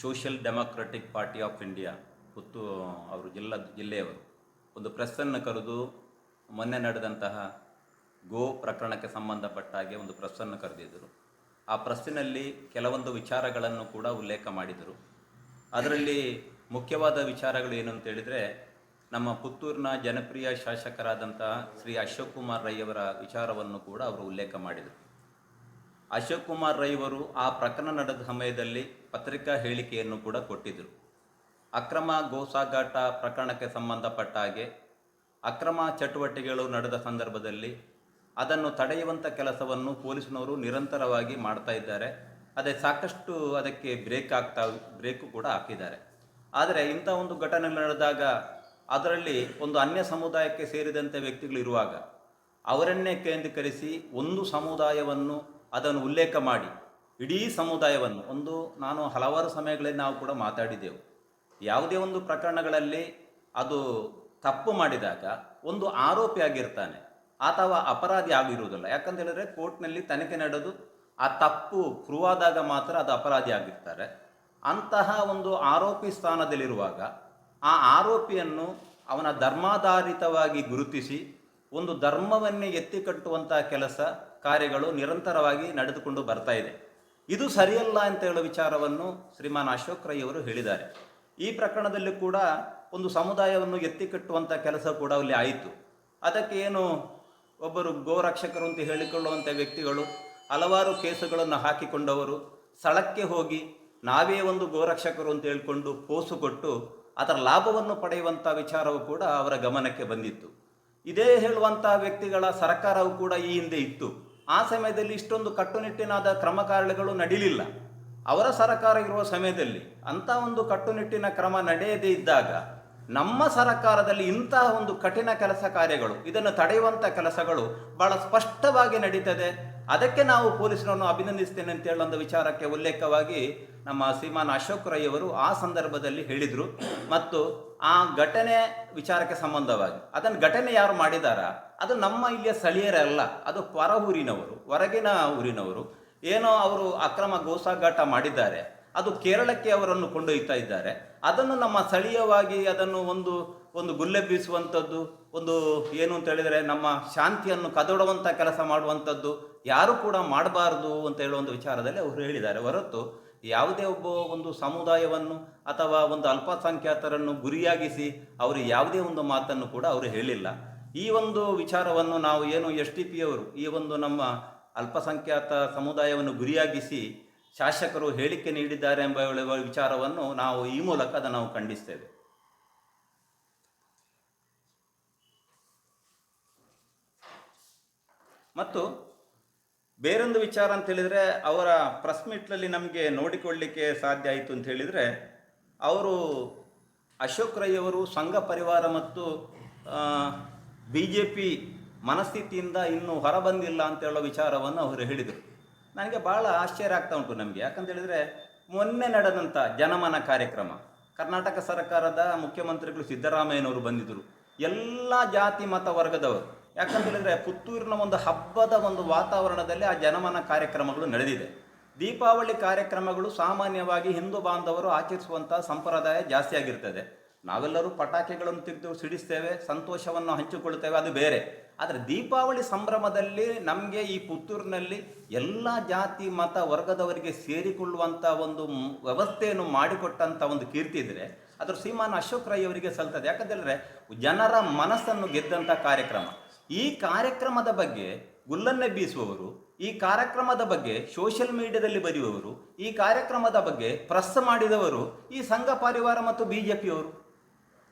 Social democratic party of India, Puttu ಅವರು ಜಿಲ್ಲಾ, ಜಿಲ್ಲೆಯವರು. ಒಂದು ಪ್ರೆಸ್ಸನ್ನು ಕರೆದು ಮೊನ್ನೆ ನಡೆದಂತಹ ಗೋ ಪ್ರಕರಣಕ್ಕೆ ಸಂಬಂಧಪಟ್ಟ ಹಾಗೆ ಒಂದು ಪ್ರೆಸ್ಸನ್ನು ಕರೆದಿದ್ದರು. ಆ ಪ್ರೆಸ್ಸಿನಲ್ಲಿ ಕೆಲವೊಂದು ವಿಚಾರಗಳನ್ನು ಕೂಡ ಉಲ್ಲೇಖ ಮಾಡಿದರು. ಅದರಲ್ಲಿ ಮುಖ್ಯವಾದ ವಿಚಾರಗಳು ಏನು ಅಂತ ಹೇಳಿದರೆ, ನಮ್ಮ ಪುತ್ತೂರಿನ ಜನಪ್ರಿಯ ಶಾಸಕರಾದಂತಹ ಶ್ರೀ ಅಶೋಕ್ ಕುಮಾರ್ ರೈ ಅವರ ವಿಚಾರವನ್ನು ಕೂಡ ಅವರು ಉಲ್ಲೇಖ ಮಾಡಿದರು. ಅಶೋಕ್ ಕುಮಾರ್ ರೈವರು ಆ ಪ್ರಕರಣ ನಡೆದ ಸಮಯದಲ್ಲಿ ಪತ್ರಿಕಾ ಹೇಳಿಕೆಯನ್ನು ಕೂಡ ಕೊಟ್ಟಿದ್ದರು ಅಕ್ರಮ ಗೋಸಾಗಾಟ ಪ್ರಕರಣಕ್ಕೆ ಸಂಬಂಧಪಟ್ಟ ಹಾಗೆ ಅಕ್ರಮ ಚಟುವಟಿಕೆಗಳು ನಡೆದ ಸಂದರ್ಭದಲ್ಲಿ ಅದನ್ನು ತಡೆಯುವಂಥ ಕೆಲಸವನ್ನು ಪೊಲೀಸ್ನವರು ನಿರಂತರವಾಗಿ ಮಾಡ್ತಾ ಇದ್ದಾರೆ. ಅದೇ ಸಾಕಷ್ಟು ಅದಕ್ಕೆ ಬ್ರೇಕ್ ಆಗ್ತಾ, ಬ್ರೇಕು ಕೂಡ ಹಾಕಿದ್ದಾರೆ. ಆದರೆ ಇಂಥ ಒಂದು ಘಟನೆ ನಡೆದಾಗ ಅದರಲ್ಲಿ ಒಂದು ಅನ್ಯ ಸಮುದಾಯಕ್ಕೆ ಸೇರಿದಂಥ ವ್ಯಕ್ತಿಗಳು ಇರುವಾಗ ಅವರನ್ನೇ ಕೇಂದ್ರೀಕರಿಸಿ ಒಂದು ಸಮುದಾಯವನ್ನು ಅದನ್ನು ಉಲ್ಲೇಖ ಮಾಡಿ ಇಡೀ ಸಮುದಾಯವನ್ನು, ಒಂದು ನಾನು ಹಲವಾರು ಸಮಯಗಳಲ್ಲಿ ನಾವು ಕೂಡ ಮಾತಾಡಿದೆವು. ಯಾವುದೇ ಒಂದು ಪ್ರಕರಣಗಳಲ್ಲಿ ಅದು ತಪ್ಪು ಮಾಡಿದಾಗ ಒಂದು ಆರೋಪಿ ಆಗಿರ್ತಾನೆ ಅಥವಾ ಅಪರಾಧಿ ಆಗಿರುವುದಿಲ್ಲ. ಯಾಕಂತ ಹೇಳಿದ್ರೆ ಕೋರ್ಟ್ನಲ್ಲಿ ತನಿಖೆ ನಡೆದು ಆ ತಪ್ಪು ಪ್ರೂವ್ ಆದಾಗ ಮಾತ್ರ ಅದು ಅಪರಾಧಿ ಆಗಿರ್ತಾರೆ. ಅಂತಹ ಒಂದು ಆರೋಪಿ ಸ್ಥಾನದಲ್ಲಿರುವಾಗ ಆ ಆರೋಪಿಯನ್ನು ಅವನ ಧರ್ಮಾಧಾರಿತವಾಗಿ ಗುರುತಿಸಿ, ಒಂದು ಧರ್ಮವನ್ನೇ ಎತ್ತಿ ಕಟ್ಟುವಂತಹ ಕೆಲಸ ಕಾರ್ಯಗಳು ನಿರಂತರವಾಗಿ ನಡೆದುಕೊಂಡು ಬರ್ತಾ ಇದೆ. ಇದು ಸರಿಯಲ್ಲ ಅಂತ ಹೇಳೋ ವಿಚಾರವನ್ನು ಶ್ರೀಮಾನ್ ಅಶೋಕ್ ರೈ ಅವರು ಹೇಳಿದ್ದಾರೆ. ಈ ಪ್ರಕರಣದಲ್ಲಿ ಕೂಡ ಒಂದು ಸಮುದಾಯವನ್ನು ಎತ್ತಿ ಕಟ್ಟುವಂಥ ಕೆಲಸ ಕೂಡ ಅಲ್ಲಿ ಆಯಿತು. ಅದಕ್ಕೆ ಏನು ಒಬ್ಬರು ಗೋರಕ್ಷಕರು ಅಂತ ಹೇಳಿಕೊಳ್ಳುವಂಥ ವ್ಯಕ್ತಿಗಳು, ಹಲವಾರು ಕೇಸುಗಳನ್ನು ಹಾಕಿಕೊಂಡವರು, ಸ್ಥಳಕ್ಕೆ ಹೋಗಿ ನಾವೇ ಒಂದು ಗೋರಕ್ಷಕರು ಅಂತ ಹೇಳಿಕೊಂಡು ಪೋಸು ಕೊಟ್ಟು ಅದರ ಲಾಭವನ್ನು ಪಡೆಯುವಂಥ ವಿಚಾರವು ಕೂಡ ಅವರ ಗಮನಕ್ಕೆ ಬಂದಿತ್ತು. ಇದೇ ಹೇಳುವಂತಹ ವ್ಯಕ್ತಿಗಳ ಸರ್ಕಾರವು ಕೂಡ ಈ ಹಿಂದೆ ಇತ್ತು. ಆ ಸಮಯದಲ್ಲಿ ಇಷ್ಟೊಂದು ಕಟ್ಟುನಿಟ್ಟಿನಾದ ಕ್ರಮ ಕಾರ್ಯಗಳು ನಡೀಲಿಲ್ಲ. ಅವರ ಸರಕಾರ ಇರುವ ಸಮಯದಲ್ಲಿ ಅಂಥ ಒಂದು ಕಟ್ಟುನಿಟ್ಟಿನ ಕ್ರಮ ನಡೆಯದೇ ಇದ್ದಾಗ ನಮ್ಮ ಸರಕಾರದಲ್ಲಿ ಇಂತಹ ಒಂದು ಕಠಿಣ ಕೆಲಸ ಕಾರ್ಯಗಳು, ಇದನ್ನು ತಡೆಯುವಂಥ ಕೆಲಸಗಳು ಬಹಳ ಸ್ಪಷ್ಟವಾಗಿ ನಡೀತದೆ. ಅದಕ್ಕೆ ನಾವು ಪೊಲೀಸರನ್ನು ಅಭಿನಂದಿಸ್ತೇನೆ ಅಂತ ಹೇಳೋ ವಿಚಾರಕ್ಕೆ ಉಲ್ಲೇಖವಾಗಿ ನಮ್ಮ ಶ್ರೀಮಾನ್ ಅಶೋಕ್ ರೈ ಅವರು ಆ ಸಂದರ್ಭದಲ್ಲಿ ಹೇಳಿದರು. ಮತ್ತು ಆ ಘಟನೆ ವಿಚಾರಕ್ಕೆ ಸಂಬಂಧವಾಗಿ, ಅದನ್ನು ಘಟನೆ ಯಾರು ಮಾಡಿದಾರ? ಅದು ನಮ್ಮ ಇಲ್ಲಿಯ ಸ್ಥಳೀಯರಲ್ಲ ಅದು ಹೊರ ಊರಿನವರು ಹೊರಗಿನ ಊರಿನವರು. ಏನೋ ಅವರು ಅಕ್ರಮ ಗೋಸಾಗಾಟ ಮಾಡಿದ್ದಾರೆ, ಅದು ಕೇರಳಕ್ಕೆ ಅವರನ್ನು ಕೊಂಡೊಯ್ತಾ ಇದ್ದಾರೆ. ಅದನ್ನು ನಮ್ಮ ಸ್ಥಳೀಯವಾಗಿ ಅದನ್ನು ಒಂದು ಒಂದು ಗುಲ್ಲೆ ಬೀಸುವಂಥದ್ದು ಒಂದು ಏನು ಅಂತ ಹೇಳಿದರೆ ನಮ್ಮ ಶಾಂತಿಯನ್ನು ಕದಡುವಂಥ ಕೆಲಸ ಮಾಡುವಂಥದ್ದು ಯಾರು ಕೂಡ ಮಾಡಬಾರ್ದು ಅಂತ ಹೇಳುವ ಒಂದು ವಿಚಾರದಲ್ಲಿ ಅವರು ಹೇಳಿದ್ದಾರೆ. ಹೊರತು ಯಾವುದೇ ಒಬ್ಬ ಒಂದು ಸಮುದಾಯವನ್ನು ಅಥವಾ ಒಂದು ಅಲ್ಪಸಂಖ್ಯಾತರನ್ನು ಗುರಿಯಾಗಿಸಿ ಅವರು ಯಾವುದೇ ಒಂದು ಮಾತನ್ನು ಕೂಡ ಅವರು ಹೇಳಿಲ್ಲ. ಈ ಒಂದು ವಿಚಾರವನ್ನು ನಾವು ಏನು ಎಸ್ ಟಿ ಪಿಯವರು ಈ ಒಂದು ನಮ್ಮ ಅಲ್ಪಸಂಖ್ಯಾತ ಸಮುದಾಯವನ್ನು ಗುರಿಯಾಗಿಸಿ ಶಾಸಕರು ಹೇಳಿಕೆ ನೀಡಿದ್ದಾರೆ ಎಂಬ ವಿಚಾರವನ್ನು ನಾವು ಈ ಮೂಲಕ ಅದನ್ನು ನಾವು ಖಂಡಿಸ್ತೇವೆ. ಮತ್ತು ಬೇರೊಂದು ವಿಚಾರ ಅಂತ ಹೇಳಿದರೆ ಅವರ ಪ್ರೆಸ್ ಮೀಟ್ನಲ್ಲಿ ನಮಗೆ ನೋಡಿಕೊಳ್ಳಿಕ್ಕೆ ಸಾಧ್ಯ ಆಯಿತು ಅಂತ ಹೇಳಿದರೆ, ಅವರು ಅಶೋಕ್ ರೈ ಅವರು ಸಂಘ ಪರಿವಾರ ಮತ್ತು ಬಿ ಜೆ ಪಿ ಮನಸ್ಥಿತಿಯಿಂದ ಇನ್ನೂ ಹೊರಬಂದಿಲ್ಲ ಅಂತ ಹೇಳೋ ವಿಚಾರವನ್ನು ಅವರು ಹೇಳಿದರು. ನನಗೆ ಭಾಳ ಆಶ್ಚರ್ಯ ಆಗ್ತಾ ಉಂಟು ನಮಗೆ. ಯಾಕಂತ ಹೇಳಿದರೆ, ಮೊನ್ನೆ ನಡೆದಂಥ ಜನಮನ ಕಾರ್ಯಕ್ರಮ, ಕರ್ನಾಟಕ ಸರ್ಕಾರದ ಮುಖ್ಯಮಂತ್ರಿಗಳು ಸಿದ್ದರಾಮಯ್ಯನವರು ಬಂದಿದ್ದರು. ಎಲ್ಲ ಜಾತಿ ಮತ ವರ್ಗದವರು ಯಾಕಂತ ಹೇಳಿದರೆ ಪುತ್ತೂರಿನ ಒಂದು ಹಬ್ಬದ ಒಂದು ವಾತಾವರಣದಲ್ಲಿ ಆ ಜನಮನ ಕಾರ್ಯಕ್ರಮಗಳು ನಡೆದಿದೆ. ದೀಪಾವಳಿ ಕಾರ್ಯಕ್ರಮಗಳು ಸಾಮಾನ್ಯವಾಗಿ ಹಿಂದೂ ಬಾಂಧವರು ಆಚರಿಸುವಂಥ ಸಂಪ್ರದಾಯ ಜಾಸ್ತಿ ಆಗಿರ್ತದೆ. ನಾವೆಲ್ಲರೂ ಪಟಾಕಿಗಳನ್ನು ತೆಗೆದು ಸಿಡಿಸ್ತೇವೆ, ಸಂತೋಷವನ್ನು ಹಂಚಿಕೊಳ್ತೇವೆ ಅದು ಬೇರೆ. ಆದರೆ ದೀಪಾವಳಿ ಸಂಭ್ರಮದಲ್ಲಿ ನಮಗೆ ಈ ಪುತ್ತೂರಿನಲ್ಲಿ ಎಲ್ಲ ಜಾತಿ, ಮತ ವರ್ಗದವರಿಗೆ ಸೇರಿಕೊಳ್ಳುವಂಥ ಒಂದು ವ್ಯವಸ್ಥೆಯನ್ನು ಮಾಡಿಕೊಟ್ಟಂಥ ಒಂದು ಕೀರ್ತಿ ಇದ್ದರೆ ಅದರ ಶ್ರೀಮಾನ್ ಅಶೋಕ್ ರೈ ಅವರಿಗೆ ಸಲ್ತದೆ. ಯಾಕಂತ ಹೇಳಿದ್ರೆ ಜನರ ಮನಸ್ಸನ್ನು ಗೆದ್ದಂಥ ಕಾರ್ಯಕ್ರಮ. ಈ ಕಾರ್ಯಕ್ರಮದ ಬಗ್ಗೆ ಗುಲ್ಲನ್ನೇ ಬೀಸುವವರು, ಈ ಕಾರ್ಯಕ್ರಮದ ಬಗ್ಗೆ ಸೋಷಿಯಲ್ ಮೀಡಿಯಾದಲ್ಲಿ ಬರೆಯುವವರು, ಈ ಕಾರ್ಯಕ್ರಮದ ಬಗ್ಗೆ ಪ್ರೆಸ್ ಮಾಡಿದವರು ಈ ಸಂಘ ಪರಿವಾರ ಮತ್ತು ಬಿ ಜೆ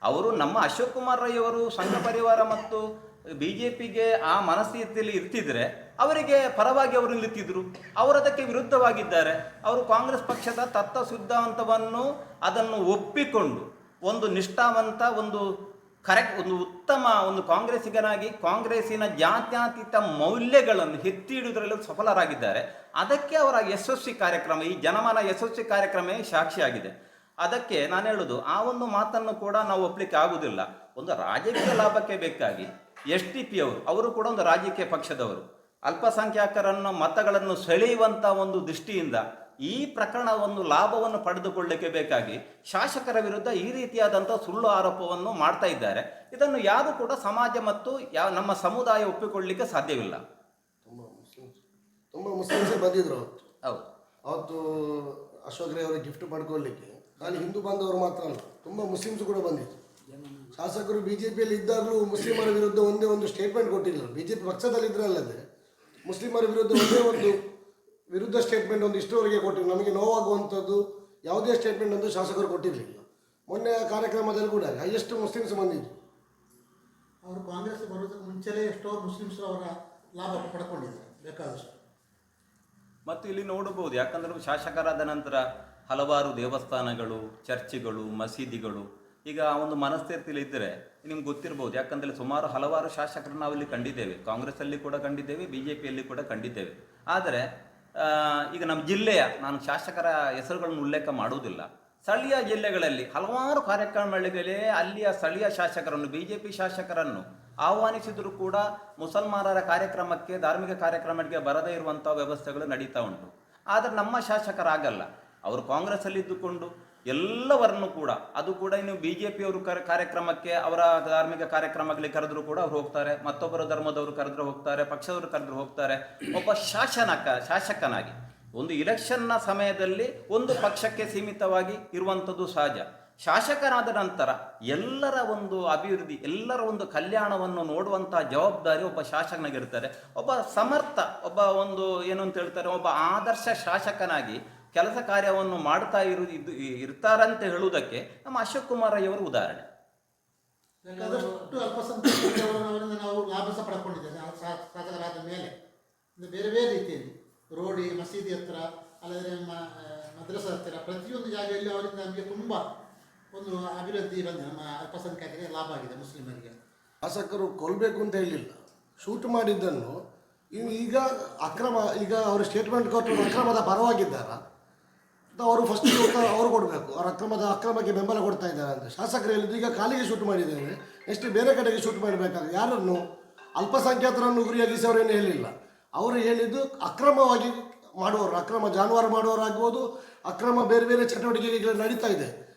ಅವರು ನಮ್ಮ ಅಶೋಕ್ ಕುಮಾರ್ ರೈ ಅವರು ಸಂಘ ಪರಿವಾರ ಮತ್ತು ಬಿ ಜೆ ಪಿಗೆ ಆ ಮನಸ್ಥಿತಿಯಲ್ಲಿ ಇರ್ತಿದ್ರೆ ಅವರಿಗೆ ಪರವಾಗಿ ಅವರು ನಿಲ್ತಿದ್ರು ಅವರು ಅದಕ್ಕೆ ವಿರುದ್ಧವಾಗಿದ್ದಾರೆ. ಅವರು ಕಾಂಗ್ರೆಸ್ ಪಕ್ಷದ ತತ್ವ ಸಿದ್ಧಾಂತವನ್ನು ಅದನ್ನು ಒಪ್ಪಿಕೊಂಡು ಒಂದು ನಿಷ್ಠಾವಂತ ಒಂದು ಕರೆಕ್ಟ್ ಒಂದು ಉತ್ತಮ ಒಂದು ಕಾಂಗ್ರೆಸ್ಸಿಗನಾಗಿ ಕಾಂಗ್ರೆಸ್ಸಿನ ಜಾತ್ಯಾತೀತ ಮೌಲ್ಯಗಳನ್ನು ಎತ್ತಿ ಹಿಡಿಯುವುದರಲ್ಲಿ ಸಫಲರಾಗಿದ್ದಾರೆ. ಅದಕ್ಕೆ ಅವರ ಯಶಸ್ವಿ ಕಾರ್ಯಕ್ರಮ, ಈ ಜನಮನ ಯಶಸ್ವಿ ಕಾರ್ಯಕ್ರಮವೇ ಸಾಕ್ಷಿಯಾಗಿದೆ. ಅದಕ್ಕೆ ನಾನು ಹೇಳೋದು, ಆ ಒಂದು ಮಾತನ್ನು ಕೂಡ ನಾವು ಒಪ್ಪಲಿಕ್ಕೆ ಆಗುವುದಿಲ್ಲ ಒಂದು ರಾಜಕೀಯ ಲಾಭಕ್ಕೆ ಬೇಕಾಗಿ ಎಸ್ ಟಿ ಪಿ ಅವರು ಅವರು ಕೂಡ ಒಂದು ರಾಜಕೀಯ ಪಕ್ಷದವರು ಅಲ್ಪಸಂಖ್ಯಾತರನ್ನು ಮತಗಳನ್ನು ಸೆಳೆಯುವಂಥ ಒಂದು ದೃಷ್ಟಿಯಿಂದ ಈ ಪ್ರಕರಣವನ್ನು ಲಾಭವನ್ನು ಪಡೆದುಕೊಳ್ಳಲಿಕ್ಕೆ ಬೇಕಾಗಿ ಶಾಸಕರ ವಿರುದ್ಧ ಈ ರೀತಿಯಾದಂಥ ಸುಳ್ಳು ಆರೋಪವನ್ನು ಮಾಡ್ತಾ ಇದ್ದಾರೆ. ಇದನ್ನು ಯಾರು ಕೂಡ ಸಮಾಜ ಮತ್ತು ಯಾವ ನಮ್ಮ ಸಮುದಾಯ ಒಪ್ಪಿಕೊಳ್ಳಲಿಕ್ಕೆ ಸಾಧ್ಯವಿಲ್ಲ. ತುಂಬ ಮುಸ್ಲಿಮ್ಸ್ ತುಂಬ ಮುಸ್ಲಿಮ್ಸ್ ಬಂದಿದ್ರು ಅವತ್ತು. ಹೌದು. ಅವತ್ತು ಅಶೋಕ್ ರೈ ಅವರಿಗೆ ಗಿಫ್ಟ್ ಪಡ್ಕೊಳ್ಳಿಕ್ಕೆ ಖಾಲಿ ಹಿಂದೂ ಬಾಂಧವರು ಮಾತ್ರ ಅಲ್ಲ ತುಂಬ ಮುಸ್ಲಿಮ್ಸ್ ಕೂಡ ಬಂದಿತ್ತು ಶಾಸಕರು ಬಿ ಜೆ ಪಿಯಲ್ಲಿ ಇದ್ದಾಗಲೂ ಮುಸ್ಲಿಮರ ವಿರುದ್ಧ ಒಂದೇ ಒಂದು ಸ್ಟೇಟ್ಮೆಂಟ್ ಕೊಟ್ಟಿಲ್ಲ. ಬಿ ಜೆ ಪಿ ಪಕ್ಷದಲ್ಲಿದ್ದರಲ್ಲದೆ ಮುಸ್ಲಿಮರ ವಿರುದ್ಧ ಒಂದೇ ಒಂದು ವಿರುದ್ಧ ಸ್ಟೇಟ್ಮೆಂಟ್ ಒಂದು ಇಷ್ಟರವರೆಗೆ ಕೊಟ್ಟಿರಲಿಲ್ಲ ನಮಗೆ ನೋವಾಗುವಂಥದ್ದು ಯಾವುದೇ ಸ್ಟೇಟ್ಮೆಂಟ್ ಒಂದು ಶಾಸಕರು ಕೊಟ್ಟಿರಲಿಲ್ಲ. ಮೊನ್ನೆ ಕಾರ್ಯಕ್ರಮದಲ್ಲಿ ಕೂಡ ಹೈಯೆಸ್ಟ್ ಮುಸ್ಲಿಮ್ಸ್ ಬಂದಿದ್ದು ಅವರು ಕಾಂಗ್ರೆಸ್ ಬರೋದಕ್ಕೆ ಮುಂಚೆನೇ ಎಷ್ಟೋ ಮುಸ್ಲಿಮ್ಸ್ ಅವರ ಲಾಭ ಪಡ್ಕೊಂಡಿದ್ದಾರೆ ಬೇಕಾದಷ್ಟು. ಮತ್ತು ಇಲ್ಲಿ ನೋಡಬಹುದು ಯಾಕಂದ್ರೆ ಶಾಸಕರಾದ ನಂತರ ಹಲವಾರು ದೇವಸ್ಥಾನಗಳು ಚರ್ಚ್ಗಳು ಮಸೀದಿಗಳು ಈಗ ಆ ಒಂದು ಮನಸ್ಥಿತಿಯಲ್ಲಿ ಇದ್ದರೆ ನಿಮ್ಗೆ ಗೊತ್ತಿರ್ಬೋದು ಯಾಕಂದ್ರೆ ಸುಮಾರು ಹಲವಾರು ಶಾಸಕರನ್ನು ನಾವಿಲ್ಲಿ ಕಂಡಿದ್ದೇವೆ. ಕಾಂಗ್ರೆಸ್ಸಲ್ಲಿ ಕೂಡ ಕಂಡಿದ್ದೇವೆ ಬಿ ಜೆ ಪಿಯಲ್ಲಿ ಕೂಡ ಕಂಡಿದ್ದೇವೆ. ಆದರೆ ಈಗ ನಮ್ಮ ಜಿಲ್ಲೆಯ, ನಾನು ಶಾಸಕರ ಹೆಸರುಗಳನ್ನು ಉಲ್ಲೇಖ ಮಾಡುವುದಿಲ್ಲ. ಸ್ಥಳೀಯ ಜಿಲ್ಲೆಗಳಲ್ಲಿ ಹಲವಾರು ಕಾರ್ಯಕ್ರಮಗಳಿಗೆ ಅಲ್ಲಿಯ ಸ್ಥಳೀಯ ಶಾಸಕರನ್ನು ಬಿ ಜೆ ಪಿ ಶಾಸಕರನ್ನು ಆಹ್ವಾನಿಸಿದರೂ ಕೂಡ ಮುಸಲ್ಮಾನರ ಕಾರ್ಯಕ್ರಮಕ್ಕೆ, ಧಾರ್ಮಿಕ ಕಾರ್ಯಕ್ರಮಕ್ಕೆ ಬರದೇ ಇರುವಂಥ ವ್ಯವಸ್ಥೆಗಳು ನಡೀತಾ ಉಂಟು. ಆದರೆ ನಮ್ಮ ಶಾಸಕರಾಗಲ್ಲ. ಅವರು ಕಾಂಗ್ರೆಸ್ಸಲ್ಲಿ ಇದ್ದುಕೊಂಡು ಎಲ್ಲವರನ್ನು ಕೂಡ, ಅದು ಕೂಡ ಇನ್ನು ಬಿ ಜೆ ಪಿಯವರು ಕರ, ಕಾರ್ಯಕ್ರಮಕ್ಕೆ, ಅವರ ಧಾರ್ಮಿಕ ಕಾರ್ಯಕ್ರಮಗಳಿಗೆ ಕರೆದ್ರು ಕೂಡ ಅವ್ರು ಹೋಗ್ತಾರೆ. ಮತ್ತೊಬ್ಬರ ಧರ್ಮದವರು ಕರೆದ್ರು ಹೋಗ್ತಾರೆ, ಪಕ್ಷದವರು ಕರೆದ್ರು ಹೋಗ್ತಾರೆ. ಒಬ್ಬ ಶಾಸನಕ ಶಾಸಕನಾಗಿ, ಒಂದು ಇಲೆಕ್ಷನ್ನ ಸಮಯದಲ್ಲಿ ಒಂದು ಪಕ್ಷಕ್ಕೆ ಸೀಮಿತವಾಗಿ ಇರುವಂಥದ್ದು ಸಹಜ. ಶಾಸಕನಾದ ನಂತರ ಎಲ್ಲರ ಒಂದು ಅಭಿವೃದ್ಧಿ, ಎಲ್ಲರ ಒಂದು ಕಲ್ಯಾಣವನ್ನು ನೋಡುವಂತಹ ಜವಾಬ್ದಾರಿ ಒಬ್ಬ ಶಾಸಕನಾಗಿರ್ತಾರೆ. ಒಬ್ಬ ಸಮರ್ಥ, ಒಬ್ಬ ಒಂದು, ಏನು ಅಂತ ಹೇಳ್ತಾರೆ, ಒಬ್ಬ ಆದರ್ಶ ಶಾಸಕನಾಗಿ ಕೆಲಸ ಕಾರ್ಯವನ್ನು ಮಾಡ್ತಾ ಇರು ಇದು ಇರ್ತಾರಂತ ಹೇಳುವುದಕ್ಕೆ ನಮ್ಮ ಅಶೋಕ್ ಕುಮಾರ್ ಅವರು ಉದಾಹರಣೆ. ನಾವು ಲಾಭ ಸಹ ಪಡ್ಕೊಂಡಿದ್ದೇವೆ ನಾವು ಮೇಲೆ. ಇದು ಬೇರೆ ಬೇರೆ ರೀತಿಯಲ್ಲಿ ರೋಡಿ ಮಸೀದಿ ಹತ್ರ ಅಲ್ಲದ್ರೆ ನಮ್ಮ ಮದ್ರಸ ಹತ್ತಿರ ಪ್ರತಿಯೊಂದು ಜಾಗದಲ್ಲಿ ಅವರಿಂದ ನಮಗೆ ತುಂಬ ಒಂದು ಅಭಿವೃದ್ಧಿ ಬಂದ ನಮ್ಮ ಅಲ್ಪಸಂಖ್ಯಾತರಿಗೆ ಲಾಭ ಆಗಿದೆ ಮುಸ್ಲಿಮರಿಗೆ. ಶಾಸಕರು ಕೊಲ್ಲಬೇಕು ಅಂತ ಹೇಳಿಲ್ಲ. ಶೂಟ್ ಮಾಡಿದ್ದನ್ನು ಇನ್ನು ಈಗ ಅಕ್ರಮ ಈಗ ಅವರು ಸ್ಟೇಟ್ಮೆಂಟ್ ಕೊಟ್ಟರು ಅಕ್ರಮದ ಪರವಾಗಿದ್ದಾರಾ? ಅವರು ಫಸ್ಟ್ ಉತ್ತರ ಅವರು ಕೊಡಬೇಕು. ಅವ್ರ ಅಕ್ರಮದ ಅಕ್ರಮಕ್ಕೆ ಬೆಂಬಲ ಕೊಡ್ತಾ ಇದ್ದಾರೆ ಅಂತ. ಶಾಸಕರು ಹೇಳಿದ್ದು ಈಗ ಕಾಲಿಗೆ ಶೂಟ್ ಮಾಡಿದ್ದೇವೆ ನೆಕ್ಸ್ಟ್ ಬೇರೆ ಕಡೆಗೆ ಶೂಟ್ ಮಾಡಬೇಕಾದ್ರೆ ಯಾರನ್ನು? ಅಲ್ಪಸಂಖ್ಯಾತರನ್ನು ಗುರಿಯಾಗಿಸಿ ಅವರೇನು ಹೇಳಿಲ್ಲ. ಅವರು ಹೇಳಿದ್ದು ಅಕ್ರಮವಾಗಿ ಮಾಡುವವರು, ಅಕ್ರಮ ಜಾನುವಾರು ಮಾಡುವವರಾಗ್ಬೋದು, ಅಕ್ರಮ ಬೇರೆ ಬೇರೆ ಚಟುವಟಿಕೆಗಳು ನಡೀತಾ ಇದೆ.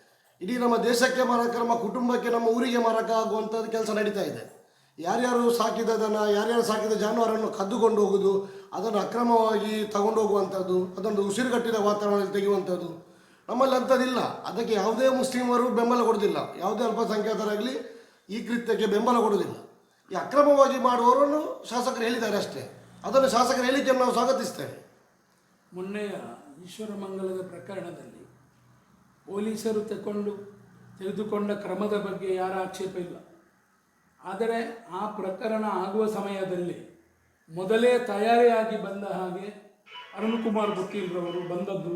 ಇಡೀ ನಮ್ಮ ದೇಶಕ್ಕೆ ಮಾರಕ ನಮ್ಮ ಕುಟುಂಬಕ್ಕೆ, ನಮ್ಮ ಊರಿಗೆ ಮಾರಕ ಆಗುವಂಥದ್ದು ಕೆಲಸ ನಡೀತಾ ಇದೆ. ಯಾರ್ಯಾರು ಸಾಕಿದ ದನ, ಯಾರ್ಯಾರು ಸಾಕಿದ ಜಾನುವಾರನ್ನು ಕದ್ದುಕೊಂಡು ಹೋಗುದು ಅದನ್ನು ಅಕ್ರಮವಾಗಿ ತಗೊಂಡೋಗುವಂಥದ್ದು ಅದನ್ನು ಉಸಿರುಗಟ್ಟಿದ ವಾತಾವರಣದಲ್ಲಿ ತೆಗೆಯುವಂಥದ್ದು. ನಮ್ಮಲ್ಲಿ ಅಂಥದ್ದಿಲ್ಲ. ಅದಕ್ಕೆ ಯಾವುದೇ ಮುಸ್ಲಿಮರು ಬೆಂಬಲ ಕೊಡೋದಿಲ್ಲ ಯಾವುದೇ ಅಲ್ಪಸಂಖ್ಯಾತರಾಗಲಿ ಈ ಕೃತ್ಯಕ್ಕೆ ಬೆಂಬಲ ಕೊಡೋದಿಲ್ಲ ಈ ಅಕ್ರಮವಾಗಿ ಮಾಡುವವರನ್ನು ಶಾಸಕರು ಹೇಳಿದ್ದಾರೆ ಅಷ್ಟೇ. ಅದನ್ನು ಶಾಸಕರು ಹೇಳಿಕೆಯನ್ನು ನಾವು ಸ್ವಾಗತಿಸ್ತೇವೆ. ಮೊನ್ನೆಯ ಈಶ್ವರಮಂಗಲದ ಪ್ರಕರಣದಲ್ಲಿ ಪೊಲೀಸರು ತಗೊಂಡು ತೆಗೆದುಕೊಂಡ ಕ್ರಮದ ಬಗ್ಗೆ ಯಾರ ಆಕ್ಷೇಪ ಇಲ್ಲ. ಆದರೆ ಆ ಪ್ರಕರಣ ಆಗುವ ಸಮಯದಲ್ಲಿ ಮೊದಲೇ ತಯಾರಿಯಾಗಿ ಬಂದ ಹಾಗೆ ಅರುಣ್ ಕುಮಾರ್ ವಕೀಲ್ರವರು ಬಂದದ್ದು.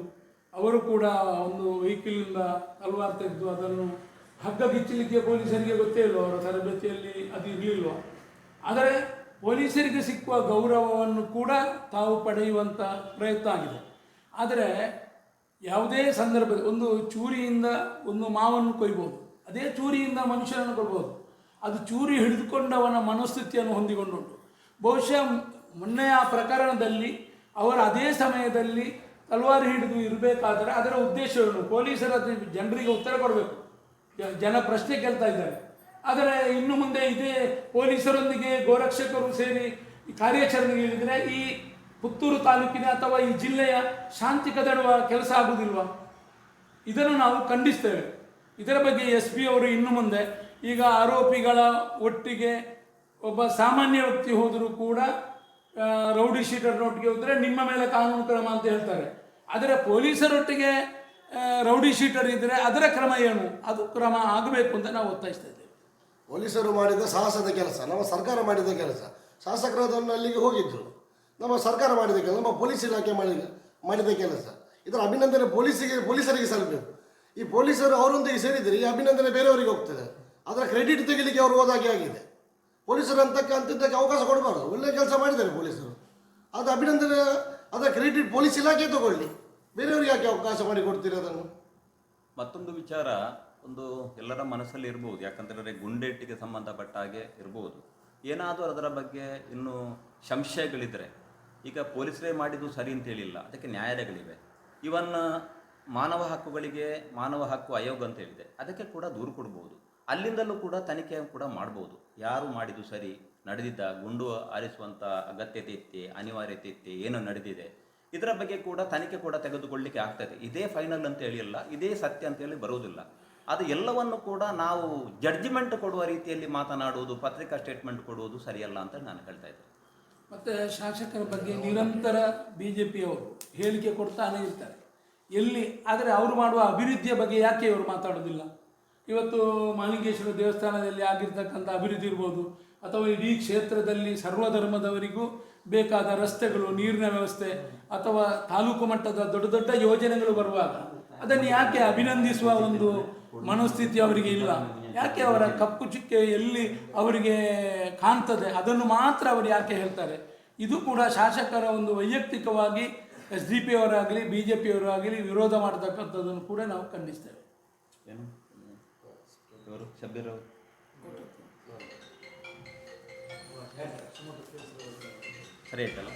ಅವರು ಕೂಡ ಒಂದು ವೆಹಿಕಲಿಂದ ತಲವಾರು ತೆಗೆದು ಅದನ್ನು ಹಗ್ಗ ಬಿಚ್ಚಲಿಕ್ಕೆ ಪೊಲೀಸರಿಗೆ ಗೊತ್ತೇ ಇಲ್ವ? ಅವರ ತರಬೇತಿಯಲ್ಲಿ ಅದು ಇರಲಿಲ್ವ? ಆದರೆ ಪೊಲೀಸರಿಗೆ ಸಿಕ್ಕುವ ಗೌರವವನ್ನು ಕೂಡ ತಾವು ಪಡೆಯುವಂಥ ಪ್ರಯತ್ನ ಆಗಿದೆ. ಆದರೆ ಯಾವುದೇ ಸಂದರ್ಭ ಒಂದು ಚೂರಿಯಿಂದ ಒಂದು ಮಾವನ್ನು ಕೊಯ್ಬೋದು. ಅದೇ ಚೂರಿಯಿಂದ ಮನುಷ್ಯನನ್ನು ಕೊಡ್ಬೋದು ಅದು ಚೂರಿ ಹಿಡಿದುಕೊಂಡವನ ಮನಸ್ಥಿತಿಯನ್ನು ಹೊಂದಿಕೊಂಡುಂಟು. ಬಹುಶಃ ಮೊನ್ನೆಯ ಆ ಪ್ರಕರಣದಲ್ಲಿ ಅವರು ಅದೇ ಸಮಯದಲ್ಲಿ ತಲವಾರು ಹಿಡಿದು ಇರಬೇಕಾದರೆ ಅದರ ಉದ್ದೇಶವೇನು ಪೊಲೀಸರ ಜನರಿಗೆ ಉತ್ತರ ಕೊಡಬೇಕು. ಜನ ಪ್ರಶ್ನೆ ಕೇಳ್ತಾ ಇದ್ದಾರೆ. ಆದರೆ ಇನ್ನು ಮುಂದೆ ಇದೇ ಪೊಲೀಸರೊಂದಿಗೆ ಗೋರಕ್ಷಕರು ಸೇರಿ ಕಾರ್ಯಾಚರಣೆ ಕಾರ್ಯಾಚರಣೆಗೆ ಇಳಿದರೆ ಈ ಪುತ್ತೂರು ತಾಲೂಕಿನ ಅಥವಾ ಈ ಜಿಲ್ಲೆಯ ಶಾಂತಿ ಕದಡುವ ಕೆಲಸ ಆಗುವುದಿಲ್ವ? ಇದನ್ನು ನಾವು ಖಂಡಿಸ್ತೇವೆ. ಇದರ ಬಗ್ಗೆ ಎಸ್ ಪಿ ಅವರು ಇನ್ನು ಮುಂದೆ ಈಗ ಆರೋಪಿಗಳ ಒಟ್ಟಿಗೆ ಒಬ್ಬ ಸಾಮಾನ್ಯ ವ್ಯಕ್ತಿ ಹೋದರೂ ಕೂಡ ರೌಡಿ ಶೀಟರ್ ನೋಟಿಗೆ ಹೋದರೆ ನಿಮ್ಮ ಮೇಲೆ ಕಾನೂನು ಕ್ರಮ ಅಂತ ಹೇಳ್ತಾರೆ. ಆದರೆ ಪೊಲೀಸರೊಟ್ಟಿಗೆ ರೌಡಿ ಶೀಟರ್ ಇದ್ದರೆ ಅದರ ಕ್ರಮ ಏನು? ಅದು ಕ್ರಮ ಆಗಬೇಕು ಅಂತ ನಾವು ಒತ್ತಾಯಿಸ್ತಾ ಇದ್ದೇವೆ. ಪೊಲೀಸರು ಮಾಡಿದ ಸಾಹಸದ ಕೆಲಸ, ನಮ್ಮ ಸರ್ಕಾರ ಮಾಡಿದ ಕೆಲಸ. ಶಾಸಕರಾದವನ್ನು ಅಲ್ಲಿಗೆ ಹೋಗಿದ್ದರು ನಮ್ಮ ಸರ್ಕಾರ ಮಾಡಿದ ಕೆಲಸ, ನಮ್ಮ ಪೊಲೀಸ್ ಇಲಾಖೆ ಮಾಡಿದ ಮಾಡಿದ ಕೆಲಸ. ಇದರ ಅಭಿನಂದನೆ ಪೊಲೀಸಿಗೆ, ಪೊಲೀಸರಿಗೆ ಸಲ್ಲಬೇಕು ಈ ಪೊಲೀಸರು ಅವರೊಂದಿಗೆ ಸೇರಿದರೆ ಈ ಅಭಿನಂದನೆ ಬೇರೆಯವರಿಗೆ ಹೋಗ್ತದೆ. ಅದರ ಕ್ರೆಡಿಟ್ ತೆಗಿಲಿಕ್ಕೆ ಅವರು ಹೋದಾಗೆ ಆಗಿದೆ. ಪೊಲೀಸರು ಅಂತಕ್ಕೆ ಅಂತಿದ್ದಕ್ಕೆ ಅವಕಾಶ ಕೊಡಬಾರ್ದು. ಒಳ್ಳೆಯ ಕೆಲಸ ಮಾಡಿದ್ದಾರೆ ಪೊಲೀಸರು. ಅದು ಅಭಿನಂದನೆ ಅದರ ಕ್ರೆಡಿಟ್ ಪೊಲೀಸ್ ಇಲಾಖೆ ತಗೊಳ್ಳಿ. ಬೇರೆಯವ್ರಿಗೆ ಯಾಕೆ ಅವಕಾಶ ಮಾಡಿ ಕೊಡ್ತೀರಿ ಅದನ್ನು? ಮತ್ತೊಂದು ವಿಚಾರ ಒಂದು ಎಲ್ಲರ ಮನಸ್ಸಲ್ಲಿ ಇರ್ಬೋದು. ಯಾಕಂತೇಳಿದ್ರೆ ಗುಂಡೇಟಿಗೆ ಸಂಬಂಧಪಟ್ಟ ಹಾಗೆ ಇರ್ಬೋದು. ಏನಾದರೂ ಅದರ ಬಗ್ಗೆ ಇನ್ನೂ ಸಂಶಯಗಳಿದ್ದರೆ ಈಗ ಪೊಲೀಸರೇ ಮಾಡಿದ್ದು ಸರಿ ಅಂತ ಹೇಳಿಲ್ಲ. ಅದಕ್ಕೆ ನ್ಯಾಯಾಲಯಗಳಿವೆ. ಇವನ್ ಮಾನವ ಹಕ್ಕುಗಳಿಗೆ ಮಾನವ ಹಕ್ಕು ಆಯೋಗ ಅಂತ ಹೇಳಿದೆ. ಅದಕ್ಕೆ ಕೂಡ ದೂರು ಕೊಡ್ಬೋದು. ಅಲ್ಲಿಂದಲೂ ಕೂಡ ತನಿಖೆ ಕೂಡ ಮಾಡ್ಬೋದು. ಯಾರು ಮಾಡಿದ್ದು ಸರಿ? ನಡೆದಿದ್ದ ಗುಂಡು ಆರಿಸುವಂಥ ಅಗತ್ಯತೆ ಇತ್ತೆ ಅನಿವಾರ್ಯತೆ ಇತ್ತೆ ಏನು ನಡೆದಿದೆ. ಇದರ ಬಗ್ಗೆ ಕೂಡ ತನಿಖೆ ಕೂಡ ತೆಗೆದುಕೊಳ್ಳಿಕ್ಕೆ ಆಗ್ತದೆ. ಇದೇ ಫೈನಲ್ ಅಂತ ಹೇಳಿಲ್ಲ ಇದೇ ಸತ್ಯ ಅಂತ ಹೇಳಿ ಬರುವುದಿಲ್ಲ. ಅದು ಎಲ್ಲವನ್ನು ಕೂಡ ನಾವು ಜಡ್ಜ್ಮೆಂಟ್ ಕೊಡುವ ರೀತಿಯಲ್ಲಿ ಮಾತನಾಡುವುದು, ಪತ್ರಿಕಾ ಸ್ಟೇಟ್ಮೆಂಟ್ ಕೊಡುವುದು ಸರಿಯಲ್ಲ ಅಂತ ನಾನು ಹೇಳ್ತಾ ಇದ್ದೆ ಮತ್ತು ಶಾಸಕರ ಬಗ್ಗೆ ನಿರಂತರ ಬಿ ಜೆ ಪಿಯವರು ಹೇಳಿಕೆ ಕೊಡ್ತಾನೆ ಇರ್ತಾರೆ. ಎಲ್ಲಿ? ಆದರೆ ಅವರು ಮಾಡುವ ಅಭಿವೃದ್ಧಿಯ ಬಗ್ಗೆ ಯಾಕೆ ಇವರು ಮಾತಾಡೋದಿಲ್ಲ ಇವತ್ತು ಮಾಲಿಂಗೇಶ್ವರ ದೇವಸ್ಥಾನದಲ್ಲಿ ಆಗಿರ್ತಕ್ಕಂಥ ಅಭಿವೃದ್ಧಿ ಇರ್ಬೋದು, ಅಥವಾ ಇಡೀ ಕ್ಷೇತ್ರದಲ್ಲಿ ಸರ್ವಧರ್ಮದವರಿಗೂ ಬೇಕಾದ ರಸ್ತೆಗಳು, ನೀರಿನ ವ್ಯವಸ್ಥೆ, ಅಥವಾ ತಾಲೂಕು ಮಟ್ಟದ ದೊಡ್ಡ ದೊಡ್ಡ ಯೋಜನೆಗಳು ಬರುವಾಗ ಅದನ್ನು ಯಾಕೆ ಅಭಿನಂದಿಸುವ ಒಂದು ಮನಸ್ಥಿತಿ ಅವರಿಗೆ ಇಲ್ಲ? ಯಾಕೆ ಅವರ ಕಪ್ಪು ಚುಕ್ಕೆ ಎಲ್ಲಿ ಅವರಿಗೆ ಕಾಣ್ತದೆ? ಅದನ್ನು ಮಾತ್ರ ಅವರು ಯಾಕೆ ಹೇಳ್ತಾರೆ? ಇದು ಕೂಡ ಶಾಸಕರ ಒಂದು ವೈಯಕ್ತಿಕವಾಗಿ ಎಸ್ ಡಿ ಪಿ ಅವರಾಗಲಿ, ಬಿ ಜೆ ಪಿಯವರಾಗಲಿ ವಿರೋಧ ಮಾಡತಕ್ಕಂಥದ್ದನ್ನು ಕೂಡ ನಾವು ಖಂಡಿಸ್ತೇವೆ. ಏನು ಇವರು ಶಬ್ಬೀರ್ ಅವರು ಸರಿ ಆಯ್ತಲ್ಲ